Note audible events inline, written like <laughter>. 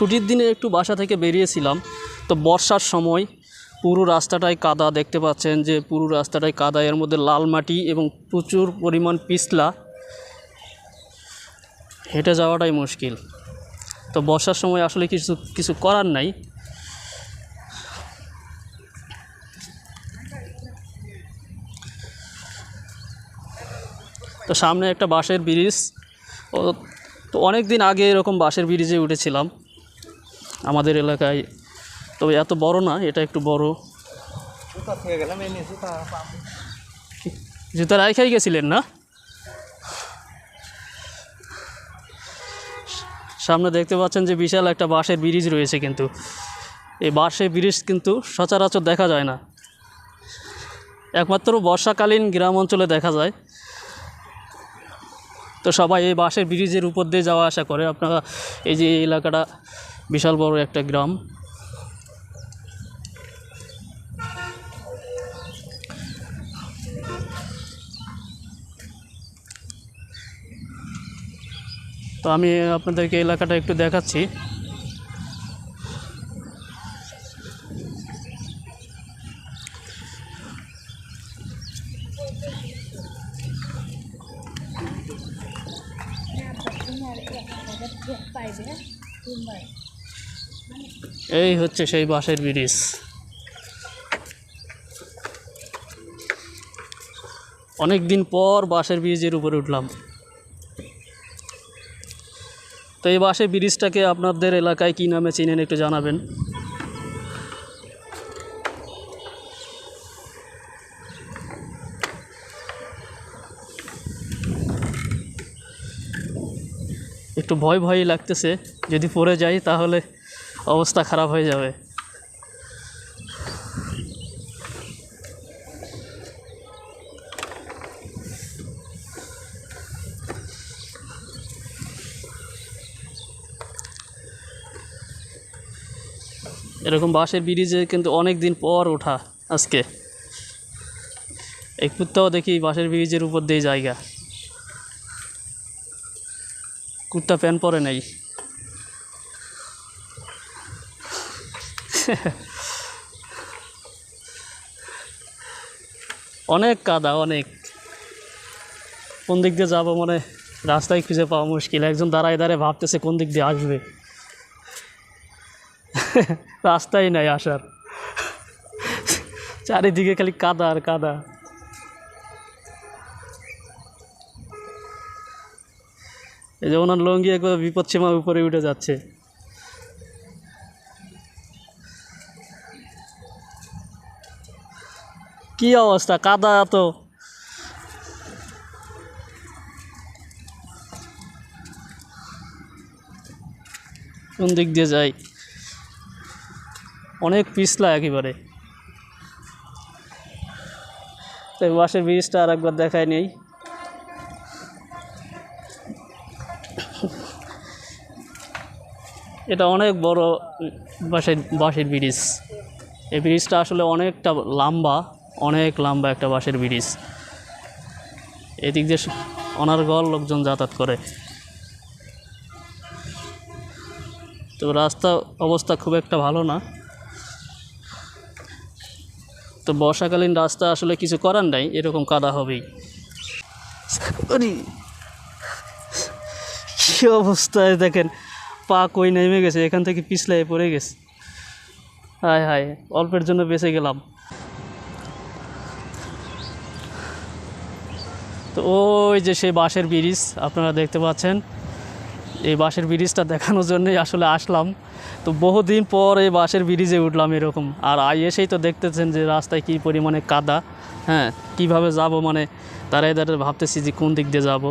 ছুটির দিনে একটু বাসা থেকে বেরিয়েছিলাম। তো বর্ষার সময় পুরো রাস্তাটায় কাদা, দেখতে পাচ্ছেন যে পুরো রাস্তাটায় কাদা। এর মধ্যে লাল মাটি এবং প্রচুর পরিমাণ পিছলা। হেঁটে যাওয়াটাই মুশকিল। তো বর্ষার সময় আসলে কিছু কিছু করার নাই। তো সামনে একটা বাঁশের ব্রিজ। ও, তো অনেক দিন আগে এরকম বাঁশের ব্রিজে উঠেছিলাম। আমাদের এলাকায়। তবে এত বড় না এটা একটু বড়। জুতা রাইখাই গেছিলেন না? সামনে দেখতে পাচ্ছেন যে বিশাল একটা বাঁশের ব্রিজ রয়েছে কিন্তু। এই বাঁশের ব্রিজ কিন্তু সচরাচর দেখা যায় না। একমাত্র বর্ষাকালীন গ্রাম অঞ্চলে দেখা যায়। তো সবাই এই বাঁশের ব্রিজের উপর দিয়ে যাওয়া আসা করে। আপনারা এই যে এলাকাটা বিশাল বড় একটা গ্রাম। তো আমি আপনাদেরকে এলাকাটা একটু দেখাচ্ছি। এই হচ্ছে সেই বাঁশের ব্রিজ। অনেক দিন পর বাঁশের ব্রিজের উপরে উঠলাম। তো এই বাঁশের ব্রিজটাকে আপনাদের এলাকায় কী নামে চিনেন একটু জানাবেন। একটু ভয় ভয়ই লাগতেছে, যদি পড়ে যাই তাহলে অবস্থা খারাপ হয়ে যাবে। এরকম বাঁশের ব্রিজে কিন্তু অনেক দিন পর ওঠা আজকে। এই কুত্তাও দেখি বাঁশের ব্রিজের উপর দিয়ে জায়গা। কুত্তা প্যান পরে নেই। <laughs> অনেক কাদা, অনেক। কোন দিক দিয়ে যাব মানে রাস্তায় খুঁজে পাওয়া মুশকিল। একজন দাঁড়ায় দাঁড়ায় ভাবতেছে কোন দিক দিয়ে আসবে। <laughs> রাস্তাই নাই আসার। চারিদিকে খালি কাদা আর কাদা। এই যে ওনার লঙ্গি একবার বিপদ সীমার উপরে উঠে যাচ্ছে। কি অবস্থা? কাদা এত। কোন দিক দিয়ে যাই? অনেক পিছলা একেবারে। তো এই বাসের ব্রিজটা আর একবার দেখায় নেই। এটা অনেক বড় বাসের বাঁশের ব্রিজ। এই ব্রিজটা আসলে অনেকটা লম্বা। অনেক লম্বা একটা বাঁশের ব্রিজ। এদিক দিয়ে অনার্গল লোকজন যাতায়াত করে। তো রাস্তা অবস্থা খুব একটা ভালো না। তো বর্ষাকালীন রাস্তা আসলে কিছু করার নাই, এরকম কাদা হবেই। কি অবস্থায় দেখেন, পা কই নেমে গেছে, এখান থেকে পিছলাই পড়ে গেছে। হায় হায়, অল্পের জন্য বেঁচে গেলাম। তো ওই যে সেই বাঁশের ব্রিজ, আপনারা দেখতে পাচ্ছেন। এই বাঁশের ব্রিজটা দেখানোর জন্যই আসলে আসলাম। তো বহুদিন পর এই বাঁশের ব্রিজে উঠলাম এরকম। আর আই এসেই তো দেখতেছেন যে রাস্তায় কী পরিমাণে কাদা। হ্যাঁ কীভাবে যাব মানে তারা এদের ভাবতেছি যে কোন দিক দিয়ে যাব।